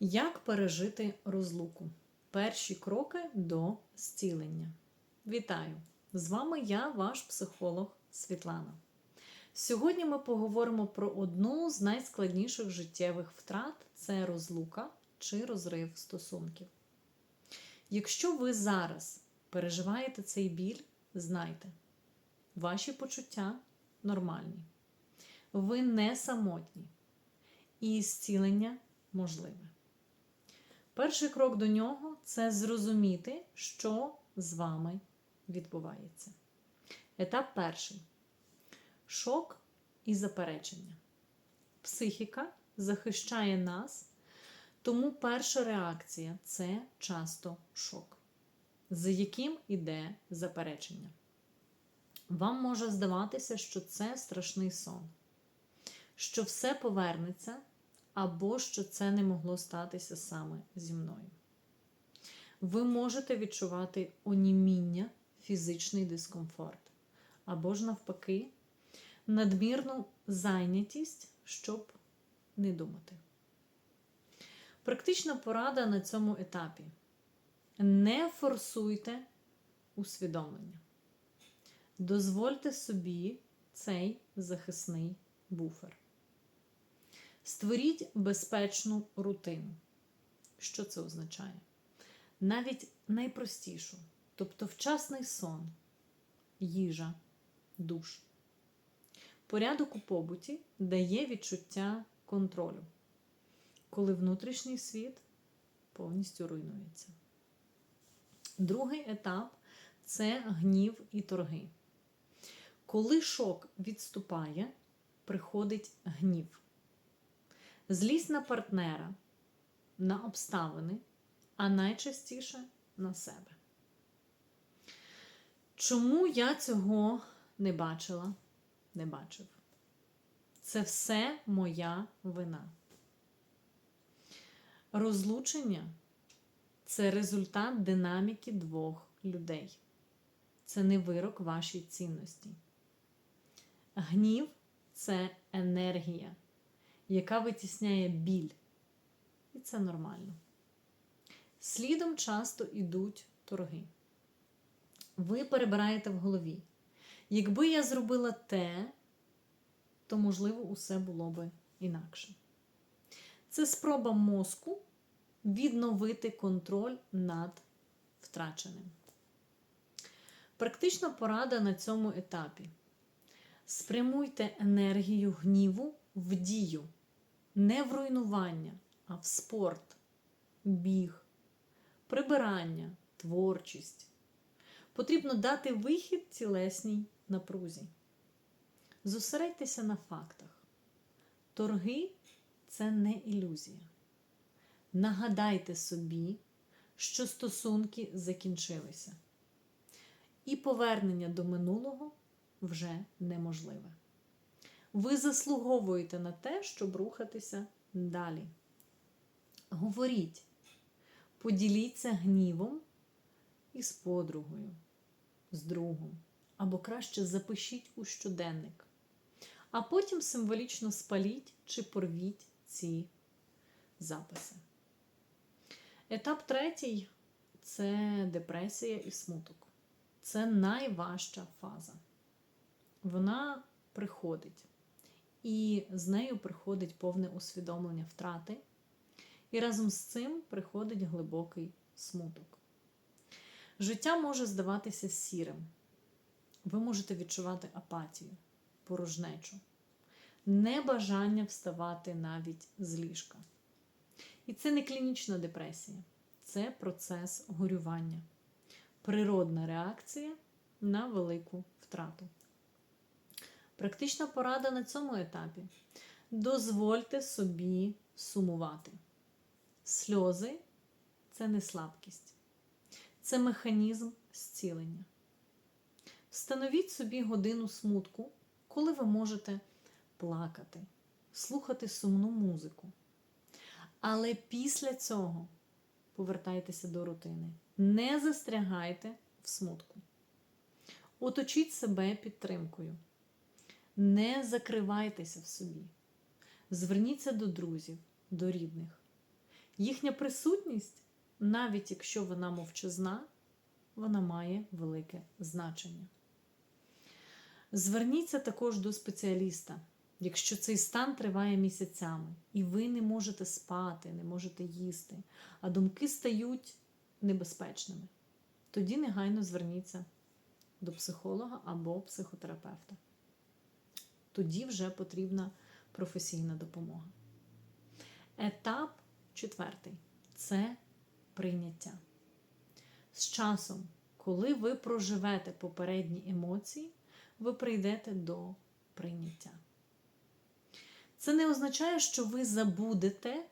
Як пережити розлуку? Перші кроки до зцілення. Вітаю! З вами я, ваш психолог Світлана. Сьогодні ми поговоримо про одну з найскладніших життєвих втрат це розлука чи розрив стосунків. Якщо ви зараз переживаєте цей біль, знайте, ваші почуття нормальні. Ви не самотні, і зцілення можливе. Перший крок до нього це зрозуміти, що з вами відбувається. Етап перший шок і заперечення. Психіка захищає нас, тому перша реакція це часто шок, за яким іде заперечення. Вам може здаватися, що це страшний сон, що все повернеться, або що це не могло статися саме зі мною. Ви можете відчувати оніміння, фізичний дискомфорт, або ж навпаки, надмірну зайнятість, щоб не думати. Практична порада на цьому етапі. Не форсуйте усвідомлення. Дозвольте собі цей захисний буфер. Створіть безпечну рутину. Що це означає? Навіть найпростішу, тобто вчасний сон, їжа, душ. Порядок у побуті дає відчуття контролю, коли внутрішній світ повністю руйнується. Другий етап це гнів і торги. Коли шок відступає, приходить гнів. Злість на партнера, на обставини, а найчастіше на себе. Чому я цього не бачила, не бачив? Це все моя вина. Розлучення це результат динаміки двох людей. Це не вирок вашій цінності. Гнів це енергія, яка витісняє біль. І це нормально. Слідом часто йдуть торги. Ви перебираєте в голові. Якби я зробила те, то, можливо, усе було би інакше. Це спроба мозку відновити контроль над втраченим. Практична порада на цьому етапі. Спрямуйте енергію гніву в дію, не в руйнування, а в спорт, біг, прибирання, творчість. Потрібно дати вихід цілесній напрузі. Зосередьтеся на фактах. Торги це не ілюзія. Нагадайте собі, що стосунки закінчилися. І повернення до минулого вже неможливе. Ви заслуговуєте на те, щоб рухатися далі. Говоріть, поділіться гнівом із подругою, з другом, або краще запишіть у щоденник, а потім символічно спаліть чи порвіть ці записи. Етап третій це депресія і смуток. Це найважча фаза. Вона приходить, і з нею приходить повне усвідомлення втрати, і разом з цим приходить глибокий смуток. Життя може здаватися сірим. Ви можете відчувати апатію, порожнечу, небажання вставати навіть з ліжка. І це не клінічна депресія, це процес горювання, природна реакція на велику втрату. Практична порада на цьому етапі. Дозвольте собі сумувати. Сльози це не слабкість, це механізм зцілення. Встановіть собі годину смутку, коли ви можете плакати, слухати сумну музику. Але після цього повертайтеся до рутини. Не застрягайте в смутку. Оточіть себе підтримкою. Не закривайтеся в собі. Зверніться до друзів, до рідних. Їхня присутність, навіть якщо вона мовчазна, вона має велике значення. Зверніться також до спеціаліста, якщо цей стан триває місяцями, і ви не можете спати, не можете їсти, а думки стають небезпечними. Тоді негайно зверніться до психолога або психотерапевта. Тоді вже потрібна професійна допомога. Етап четвертий це прийняття. З часом, коли ви проживете попередні емоції, ви прийдете до прийняття. Це не означає, що ви забудете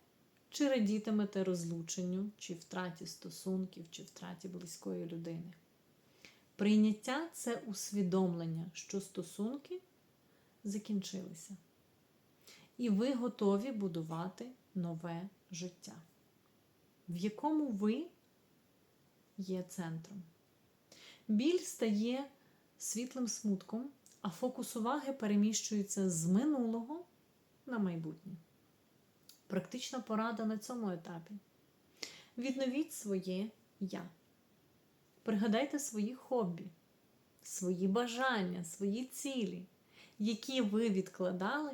чи радітимете розлученню, чи втраті стосунків, чи втраті близької людини. Прийняття це усвідомлення, що стосунки закінчилися. І ви готові будувати нове життя, в якому ви є центром. Біль стає світлим смутком, а фокус уваги переміщується з минулого на майбутнє. Практична порада на цьому етапі. Відновіть своє я. Пригадайте свої хобі, свої бажання, свої цілі, які ви відкладали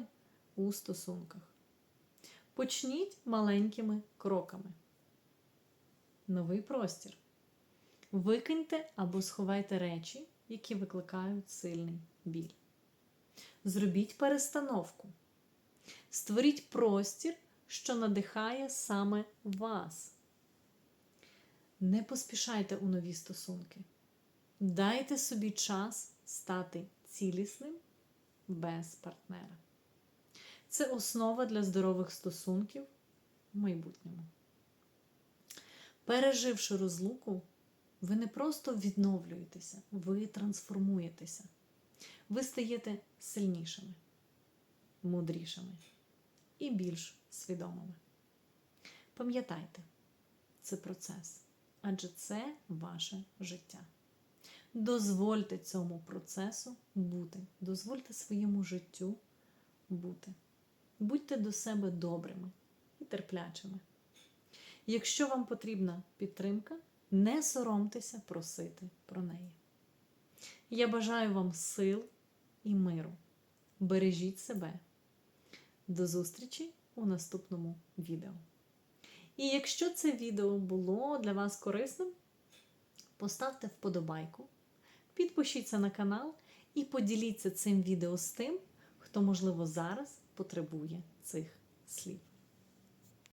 у стосунках. Почніть маленькими кроками. Новий простір. Викиньте або сховайте речі, які викликають сильний біль. Зробіть перестановку. Створіть простір, що надихає саме вас. Не поспішайте у нові стосунки. Дайте собі час стати цілісним без партнера. Це основа для здорових стосунків в майбутньому. Переживши розлуку, ви не просто відновлюєтеся, ви трансформуєтеся. Ви стаєте сильнішими, мудрішими і більш свідомими. Пам'ятайте, це процес, адже це ваше життя. Дозвольте цьому процесу бути, дозвольте своєму життю бути. Будьте до себе добрими і терплячими. Якщо вам потрібна підтримка, не соромтеся просити про неї. Я бажаю вам сил і миру. Бережіть себе. До зустрічі у наступному відео. І якщо це відео було для вас корисним, поставте вподобайку, підпишіться на канал і поділіться цим відео з тим, хто, можливо, зараз потребує цих слів.